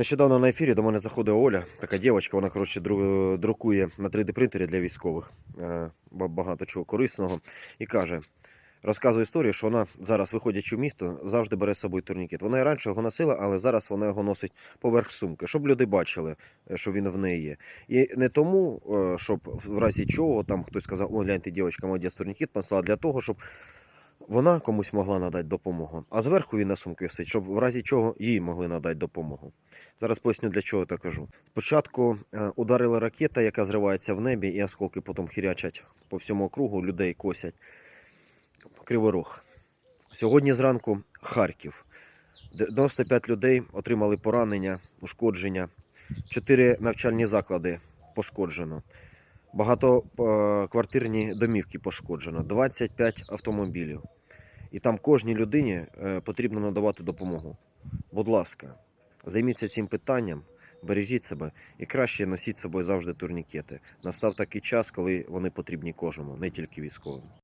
Нещодавно на ефірі до мене заходила Оля, така дівчинка, вона коротше друкує на 3D принтері для військових е, багато чого корисного. І каже, розказує історію, що вона зараз, виходячи в місто, завжди бере з собою турнікет. Вона і раніше його носила, але зараз вона його носить поверх сумки, щоб люди бачили, е, що він в неї є. І не тому, е, щоб в разі чого там хтось сказав, о, гляньте, дівчинка, молодець, турнікет понесла, для того, щоб вона комусь могла надати допомогу, а зверху він на сумки висить, щоб в разі чого їй могли надати допомогу. Зараз поясню, для чого так кажу. Спочатку е, ударила ракета, яка зривається в небі, і осколки потім хірячать по всьому округу, людей косять. Кривий. Сьогодні зранку Харків. 95 людей отримали поранення, ушкодження. Чотири навчальні заклади пошкоджено. Багатоквартирні домівки пошкоджено, 25 автомобілів. І там кожній людині е, потрібно надавати допомогу. Будь ласка, займіться цим питанням, бережіть себе і краще носіть з собою завжди турнікети. Настав такий час, коли вони потрібні кожному, не тільки військовим.